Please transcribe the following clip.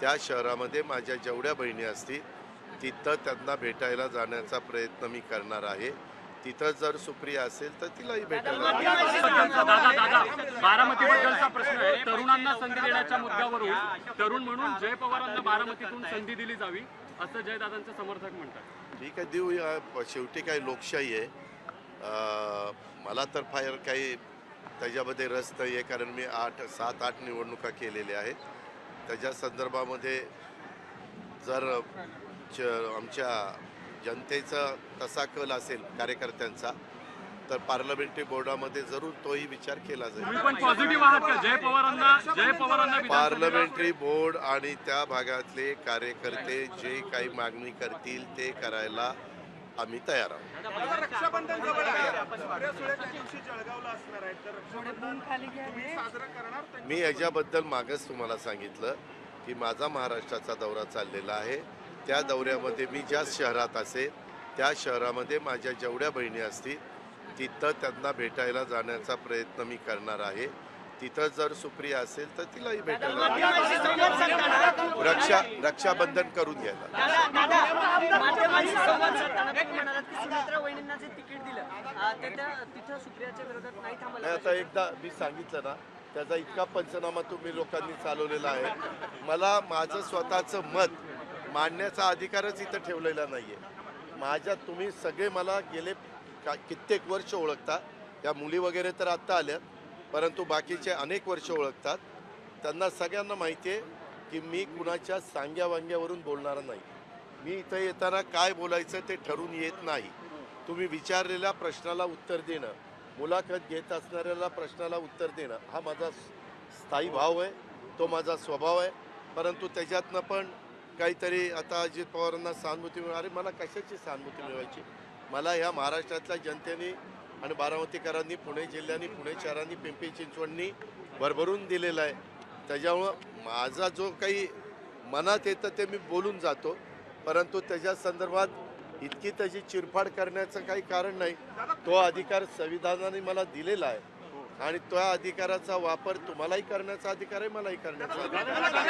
त्या शहरामध्ये माझ्या जेवढ्या बहिणी असतील तिथं त्यांना भेटायला जाण्याचा प्रयत्न मी करणार आहे. तिथं जर सुप्रिया असेल तर तिलाही भेटायला प्रश्न आहे. तरुणांना संधी देण्याच्या मुद्द्यावरून तरुण म्हणून जय पवारांना बारामतीतून संधी दिली जावी असं जयदादांचे समर्थक म्हणतात. ठीक आहे देऊ या शेवटी काही लोकशाही आहे. मला तर फार काही त्याच्यामध्ये रस नाही आहे कारण मी आठ सात आठ निवडणुका केलेल्या आहेत. त्याच्या संदर्भामध्ये जर च आमच्या जनतेचा तसा कल असेल कार्यकर्त्यांचा तर पार्लमेंटरी बोर्डामध्ये जरूर तोही विचार केला जाईल. पार्लमेंटरी बोर्ड आणि त्या भागातले कार्यकर्ते जे काही मागणी करतील ते करायला आम्ही तयार आहोत. मी याच्याबद्दल मागच तुम्हाला सांगितलं की माझा महाराष्ट्राचा दौरा चाललेला आहे. त्या दौऱ्यामध्ये मी ज्या शहरात असेल त्या शहरामध्ये माझ्या जेवढ्या बहिणी असतील तिथं त्यांना भेटायला जाण्याचा प्रयत्न मी करणार आहे. तिथं जर सुप्रिया असेल तर तिलाही भेटायला रक्षा रक्षाबंधन करून घ्यायला. नाही आता एकदा मी सांगितलं ना त्याचा इतका पंचनामा तुम्ही लोकांनी चालवलेला आहे. मला माझं स्वतःचं मत मांडण्याचा अधिकारच इथं ठेवलेला नाही आहे माझ्या तुम्ही सगळे मला गेले का कित्येक वर्ष ओळखता. त्या मुली वगैरे तर आत्ता आल्या परंतु बाकीचे अनेक वर्ष ओळखतात. त्यांना सगळ्यांना माहिती आहे की मी कुणाच्या सांग्या वांग्यावरून बोलणार नाही. मी इथं येताना काय बोलायचं ते ठरून येत नाही. तुम्ही विचारलेल्या प्रश्नाला उत्तर देणं मुलाखत घेत असणाऱ्याला प्रश्नाला उत्तर देणं हा माझा स्थायी भाव आहे तो माझा स्वभाव आहे. परंतु त्याच्यातनं पण काहीतरी आता अजित पवारांना सहानुभूती मिळणार अरे मला कशाची सहानुभूती मिळवायची? मला ह्या महाराष्ट्रातल्या जनतेने आणि बारामतीकरांनी पुणे जिल्ह्यानी पुणे शहरांनी पिंपरी चिंचवडनी भरभरून दिलेला आहे. त्याच्यामुळं माझा जो काही मनात येतं ते मी बोलून जातो. परंतु त्याच्या संदर्भात इतकी त्याची चिरफाड करण्याचं काही कारण नाही. तो अधिकार संविधानाने मला दिलेला आहे. आणि त्या अधिकाराचा वापर तुम्हालाही करण्याचा अधिकार आहे मलाही करण्याचा अधिकार